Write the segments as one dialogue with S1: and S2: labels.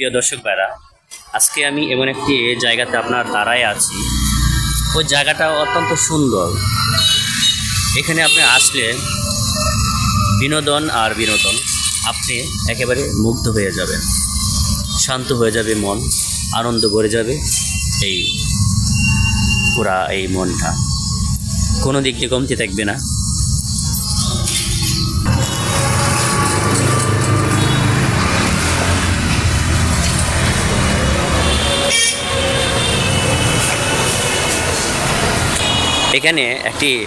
S1: প্রিয় দর্শক ভাইরা, আজকে আমি এমন একটি জায়গাতে আপনার দাঁড়ায় আছি। ওই জায়গাটা অত্যন্ত সুন্দর। এখানে আপনি আসলে বিনোদন আর বিনোদন, আপনি একেবারে মুগ্ধ হয়ে যাবেন। শান্ত হয়ে যাবে মন, আনন্দ ভরে যাবে এই পুরা এই মনটা। কোনো দিক দিয়ে কমতে থাকবে না। এখানে একটি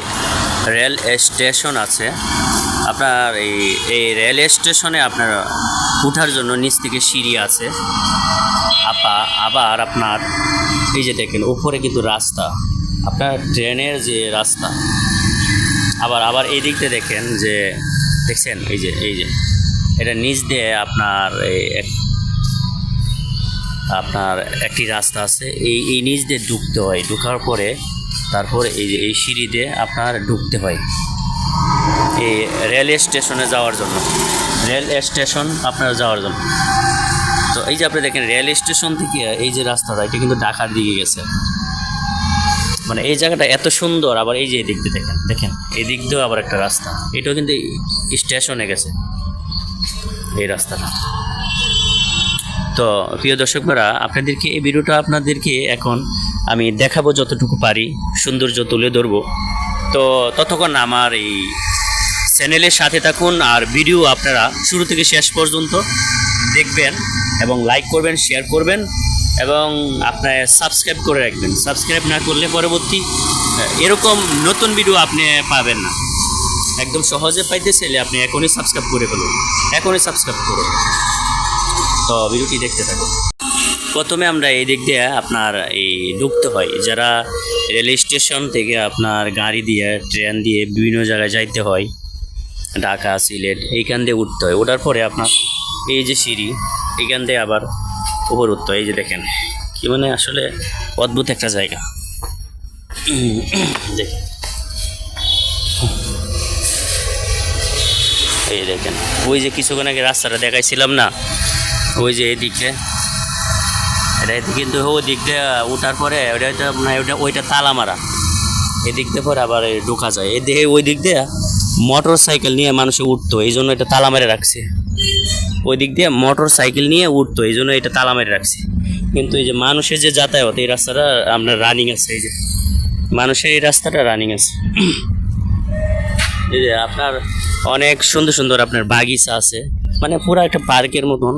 S1: রেল স্টেশন আছে। আপনার এই এই রেল স্টেশনে আপনার উঠার জন্য নিচ থেকে সিঁড়ি আছে। আপা, আবার আপনার এই যে দেখেন, উপরে কিন্তু রাস্তা। আপনার ট্রেনের যে রাস্তা। আবার আবার এই দিক দিয়ে দেখেন যে, দেখছেন? এই যে এই যে। এটা নিচ দিয়ে আপনার এই আপনার একটি রাস্তা আছে। এই এই নিচ দিয়ে ঢুকতে হয়। ঢুকার পরে তারপর এই যে এই সিঁড়ি দিয়ে আপনার ঢুকতে হয়। এই রেল স্টেশনে যাওয়ার জন্য। রেল স্টেশন আপনার যাওয়ার জন্য। তো এই যে আপনি দেখেন, রেল স্টেশন থেকে এই যে রাস্তাটা, এটা কিন্তু ঢাকার দিকে গেছে। মানে এই জায়গাটা এত সুন্দর, আবার এই যে এই দিক দিয়ে দেখেন দেখেন এই দিক দিয়েও আবার একটা রাস্তা। এটাও কিন্তু স্টেশনে গেছে, এই রাস্তাটা। তো প্রিয় দর্শকরা আপনাদেরকে এই ভিডিওটা আপনাদেরকে এখন আমি দেখাবো যতটুকু পারি, সৌন্দর্য তুলে ধরবো। তো ততক্ষণ আমার এই চ্যানেলের সাথে থাকুন আর ভিডিও আপনারা শুরু থেকে শেষ পর্যন্ত দেখবেন এবং লাইক করবেন, শেয়ার করবেন এবং আপনার সাবস্ক্রাইব করে রাখবেন। সাবস্ক্রাইব না করলে পরবর্তী এরকম নতুন ভিডিও আপনি পাবেন না। একদম সহজে পাইতে চাইলে আপনি এখনই সাবস্ক্রাইব করে ফেলুন। এখনই সাবস্ক্রাইব করুন। তো ভিডিওটি দেখতে থাকুন। প্রথমে আমরা এই দিক দিয়ে আপনার এই ঢুকতে হয়। যারা রেল স্টেশন থেকে আপনার গাড়ি দিয়ে, ট্রেন দিয়ে বিভিন্ন জায়গায় যাইতে হয়, ঢাকা, সিলেট, এইখান দিয়ে উঠতে হয়। ওঠার পরে আপনার এই যে সিঁড়ি, এইখান দিয়ে আবার উপর উঠতে হয়। এই যে দেখেন, কি মানে আসলে অদ্ভুত একটা জায়গা। দেখেন এই দেখেন, ওই যে কিছুক্ষণ আগে রাস্তাটা দেখাইছিলাম না, ওই যে এদিকে এটা কিন্তু ওই দিক দিয়ে ওঠার পরে ওটা ওইটা মানে ওইটা তালা মারা। এদিক দিয়ে পরে আবার ঢোকা যায়। এই দিকে ওই দিক দিয়ে মোটর সাইকেল নিয়ে মানুষে উঠতো, এই জন্য এটা তালা মেরে রাখছে। ওই দিক দিয়ে মোটর সাইকেল নিয়ে উঠতো, এই জন্য এটা তালা মেরে রাখছে। কিন্তু এই যে মানুষের যে যাতায়াত, এই রাস্তাটা আপনার রানিং আছে, এই যে। মানুষের এই রাস্তাটা রানিং আছে। এই যে আপনার অনেক সুন্দর সুন্দর আপনার বাগিচা আছে। মানে পুরো একটা পার্কের মতন।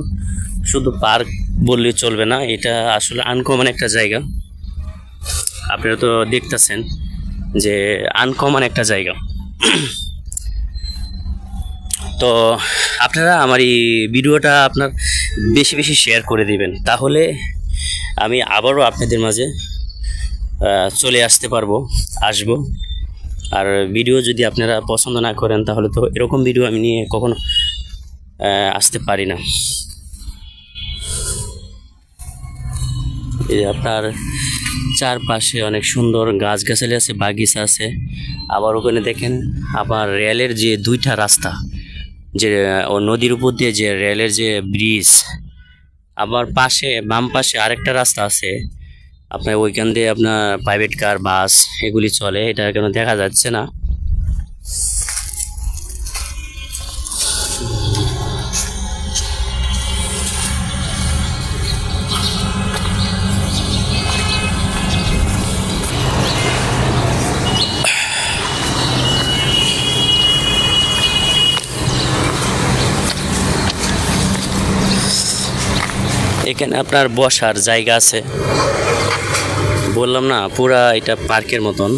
S1: শুধু পার্ক বললে চলবে না। এটা আসলে আনকমন একটা জায়গা। আপনারা তো দেখতেছেন যে আনকমন একটা জায়গা। তো আপনারা আমার এই ভিডিওটা আপনার বেশি বেশি শেয়ার করে দিবেন। তাহলে আমি আবারও আপনাদের মাঝে চলে আসতে পারব, আসব। আর ভিডিও যদি আপনারা পছন্দ না করেন, তাহলে তো এরকম ভিডিও আমি নিয়ে কখনো আসতে পারি না। আপনার চারপাশে অনেক সুন্দর গাছগাছালি আছে, বাগিচা আছে। আবার ওখানে দেখেন আবার রেলের যে দুইটা রাস্তা, যে, ও নদীর উপর দিয়ে যে রেলের যে ব্রিজ আবার পাশে, বাম পাশে আরেকটা রাস্তা আছে। আপনার ওইখান দিয়ে আপনার প্রাইভেট কার বাস এগুলি চলে, এটা কেন দেখা যাচ্ছে না। এখানে আপনার বসার জায়গা আছে। বললাম না, পুরা এটা পার্কের মতন।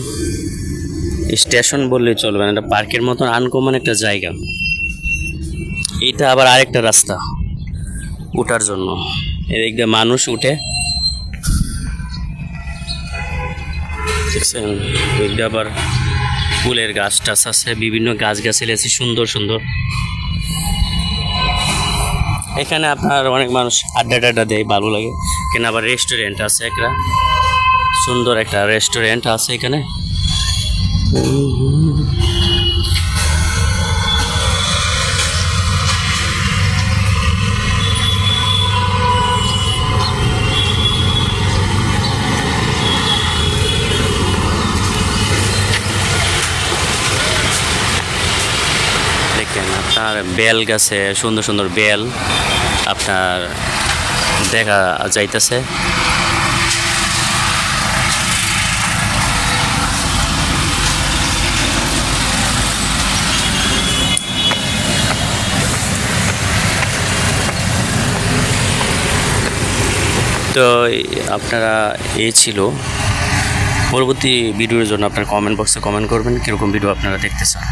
S1: স্টেশন বললে চলবে না, এটা পার্কের মতন আনকমন একটা জায়গা। এটা আবার আরেকটা রাস্তা উঠার জন্য। এদিক দিয়ে মানুষ উঠে। দেখছেন? আবার ফুলের গাছ টাছ আছে, বিভিন্ন গাছ গাছালি আছে, সুন্দর সুন্দর। এখানে আপনার অনেক মানুষ আড্ডা টাড্ডা দেয়, ভালো লাগে। এখানে আবার রেস্টুরেন্ট আছে একটা। সুন্দর একটা রেস্টুরেন্ট আছে এখানে। আপনার বেল গাছে, সুন্দর সুন্দর বেল আপনার দেখা যাইতেছে। তো আপনারা এই ছিল। পরবর্তী ভিডিওর জন্য আপনার কমেন্ট বক্সে কমেন্ট করবেন, কীরকম ভিডিও আপনারা দেখতে চান।